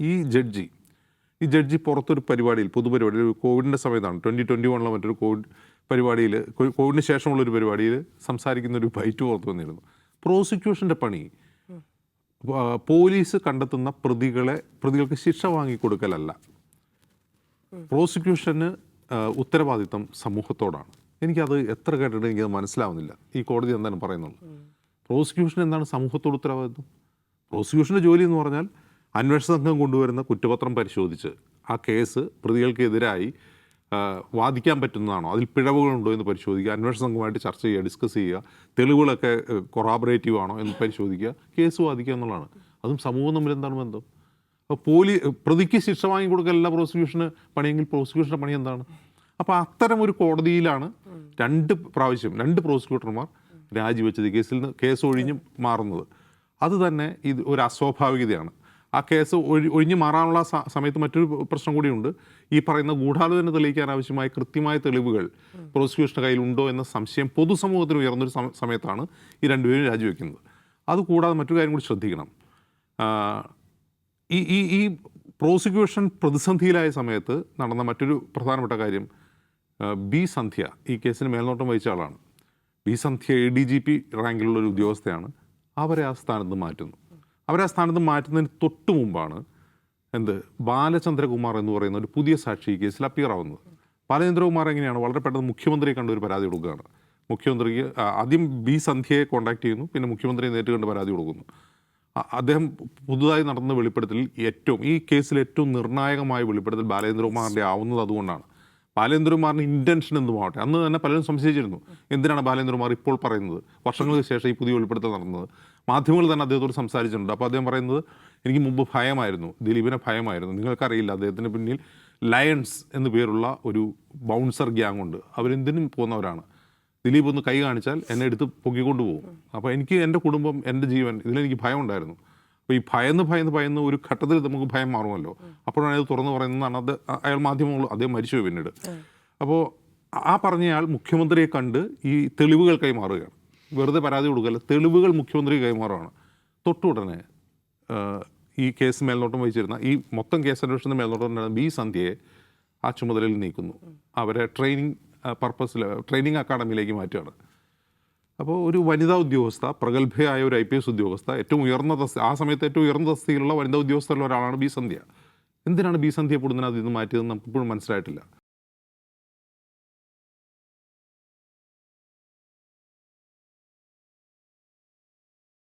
ഈ ജഡ്ജി ഈ ജഡ്ജി പുറത്തൊരു പരിപാടിയിൽ പൊതുപരിപാടിയിൽ ഒരു കോവിഡിന്റെ സമയത്താണ് ട്വന്റി ട്വന്റി വണ്ണിലെ മറ്റൊരു കോവിഡ് പരിപാടിയിൽ കോവിഡിന് ശേഷമുള്ള ഒരു പരിപാടിയിൽ സംസാരിക്കുന്ന ഒരു ബൈറ്റ് പുറത്തു വന്നിരുന്നു. പ്രോസിക്യൂഷന്റെ പണി പോലീസ് കണ്ടെത്തുന്ന പ്രതികളെ പ്രതികൾക്ക് ശിക്ഷ വാങ്ങിക്കൊടുക്കലല്ല. പ്രോസിക്യൂഷന് ഉത്തരവാദിത്തം സമൂഹത്തോടാണ്. എനിക്കത് എത്ര കേട്ടിട്ട് എനിക്കത് മനസ്സിലാവുന്നില്ല. ഈ കോടതി എന്താണ് പറയുന്നുള്ളൂ പ്രോസിക്യൂഷൻ എന്താണ് സമൂഹത്തോട് ഉത്തരവാദിത്വം? പ്രോസിക്യൂഷന്റെ ജോലി എന്ന് പറഞ്ഞാൽ അന്വേഷണ സംഘം കൊണ്ടുവരുന്ന കുറ്റപത്രം പരിശോധിച്ച് ആ കേസ് പ്രതികൾക്കെതിരായി വാദിക്കാൻ പറ്റുന്നതാണോ? അതിൽ പിഴവുകളുണ്ടോ എന്ന് പരിശോധിക്കുക അന്വേഷണ സംഘമായിട്ട് ചർച്ച ചെയ്യുക ഡിസ്കസ് ചെയ്യുക തെളിവുകളൊക്കെ കൊറാബറേറ്റീവ് ആണോ എന്ന് പരിശോധിക്കുക കേസ് വാദിക്കുക എന്നുള്ളതാണ്. അതും സമൂഹം തമ്മിൽ എന്താണ് ബന്ധം? അപ്പോൾ പോലീ പ്രതിക്ക് ശിക്ഷ വാങ്ങിക്കൊടുക്കലല്ല പ്രോസിക്യൂഷന് പണിയെങ്കിൽ പ്രോസിക്യൂഷന്റെ പണി എന്താണ്? അപ്പോൾ അത്തരം ഒരു കോടതിയിലാണ് രണ്ട് പ്രാവശ്യം രണ്ട് പ്രോസിക്യൂട്ടർമാർ രാജിവെച്ചത് കേസിൽ നിന്ന് കേസ് ഒഴിഞ്ഞ് മാറുന്നത്. അത് തന്നെ ഇത് ഒരു അസ്വാഭാവികതയാണ്. ആ കേസ് ഒഴി ഒഴിഞ്ഞു മാറാനുള്ള സമയത്ത് മറ്റൊരു പ്രശ്നം കൂടിയുണ്ട്. ഈ പറയുന്ന ഗൂഢാലോചന തെളിയിക്കാൻ ആവശ്യമായ കൃത്യമായ തെളിവുകൾ പ്രോസിക്യൂഷന്റെ കയ്യിലുണ്ടോ എന്ന സംശയം പൊതുസമൂഹത്തിന് ഉയർന്നൊരു സമ- സമയത്താണ് ഈ രണ്ടുപേരും രാജിവെക്കുന്നത്. അതുകൂടാതെ മറ്റൊരു കാര്യം കൂടി ശ്രദ്ധിക്കണം. ഈ ഈ ഈ പ്രോസിക്യൂഷൻ പ്രതിസന്ധിയിലായ സമയത്ത് നടന്ന മറ്റൊരു പ്രധാനപ്പെട്ട കാര്യം ബി സന്ധ്യ ഈ കേസിന് മേൽനോട്ടം വഹിച്ച ആളാണ്. B Sandhya A D G P റാങ്കിലുള്ള ഒരു ഉദ്യോഗസ്ഥയാണ്. അവരെ ആ സ്ഥാനത്ത് മാറ്റുന്നു. അവരെ സ്ഥാനത്ത് മാറ്റുന്നതിന് തൊട്ട് മുമ്പാണ് എന്ത് ബാലചന്ദ്രകുമാർ എന്ന് പറയുന്ന ഒരു പുതിയ സാക്ഷി കേസിൽ അപ്പിയർ ആവുന്നത്. ബാലചന്ദ്രകുമാർ എങ്ങനെയാണ്? വളരെ പെട്ടെന്ന് മുഖ്യമന്ത്രിയെ കണ്ട് ഒരു പരാതി കൊടുക്കുകയാണ്. മുഖ്യമന്ത്രിക്ക് ആദ്യം ബി സന്ധ്യയെ കോൺടാക്ട് ചെയ്യുന്നു പിന്നെ മുഖ്യമന്ത്രിയെ നേരിട്ട് കണ്ട് പരാതി കൊടുക്കുന്നു. അദ്ദേഹം പുതുതായി നടന്ന വെളിപ്പെടുത്തലിൽ ഏറ്റവും ഈ കേസിൽ ഏറ്റവും നിർണായകമായ വെളിപ്പെടുത്തൽ ബാലേന്ദ്രകുമാറിന്റെ ആവുന്നത് അതുകൊണ്ടാണ്. ബാലേന്ദ്രകുമാറിന് ഇന്റൻഷൻ എന്തുമാവട്ടെ അന്ന് തന്നെ പലരും സംശയിച്ചിരുന്നു. എന്തിനാണ് ബാലേന്ദ്രകുമാർ ഇപ്പോൾ പറയുന്നത്? വർഷങ്ങൾക്ക് ശേഷം ഈ പുതിയ വെളിപ്പെടുത്തൽ നടന്നത്. മാധ്യമങ്ങൾ തന്നെ അദ്ദേഹത്തോട് സംസാരിച്ചിട്ടുണ്ട്. അപ്പോൾ അദ്ദേഹം പറയുന്നത് എനിക്ക് മുമ്പ് ഭയമായിരുന്നു. ദിലീപിനെ ഭയമായിരുന്നു. നിങ്ങൾക്കറിയില്ല അദ്ദേഹത്തിന് പിന്നിൽ ലയൺസ് എന്നു പേരുള്ള ഒരു ബൗൺസർ ഗ്യാങ് ഉണ്ട്. അവരെന്തിനും പോകുന്നവരാണ്. ദിലീപ് ഒന്ന് കൈ കാണിച്ചാൽ എന്നെ എടുത്ത് പൊക്കിക്കൊണ്ടു പോകും. അപ്പോൾ എനിക്ക് എന്റെ കുടുംബം എന്റെ ജീവൻ ഇതിലെനിക്ക് ഭയം ഉണ്ടായിരുന്നു അപ്പോൾ ഈ ഭയന്ന് ഭയന്ന് ഭയന്ന് ഒരു ഘട്ടത്തിൽ നമുക്ക് ഭയം മാറുമല്ലോ. അപ്പോഴാണ് അത് തുറന്നു പറയുന്നതാണ് അത് അയാൾ മാധ്യമങ്ങൾ അദ്ദേഹം മരിച്ചു പിന്നീട്. അപ്പോൾ ആ പറഞ്ഞയാൾ മുഖ്യമന്ത്രിയെ കണ്ട് ഈ തെളിവുകൾ കൈമാറുകയാണ്. വെറുതെ പരാതി കൊടുക്കല്ല തെളിവുകൾ മുഖ്യമന്ത്രി കൈമാറുകയാണ്. തൊട്ടുടനെ ഈ കേസ് മേൽനോട്ടം വഹിച്ചിരുന്ന ഈ മൊത്തം കേസ് അന്വേഷണത്തിന് മേൽനോട്ടം തന്നെ ബി സന്ധ്യയെ ആ ചുമതലയിൽ നീക്കുന്നു. അവരെ ട്രെയിനിങ് പർപ്പസിൽ ട്രെയിനിങ് അക്കാഡമിയിലേക്ക് മാറ്റുകയാണ്. അപ്പോൾ ഒരു വനിതാ ഉദ്യോഗസ്ഥ പ്രഗത്ഭയായ ഒരു ഐ പി എസ് ഉദ്യോഗസ്ഥ ഏറ്റവും ഉയർന്ന തസ് ആ സമയത്ത് ഏറ്റവും ഉയർന്ന തസ്തിയിലുള്ള വനിതാ ഉദ്യോഗസ്ഥരിൽ ഒരാളാണ് ബി സന്ധ്യ. എന്തിനാണ് ബി സന്ധ്യ പൊടുന്നതിനകത്ത് ഇത് മാറ്റിയതെന്ന് നമുക്ക് ഇപ്പോഴും മനസ്സിലായിട്ടില്ല.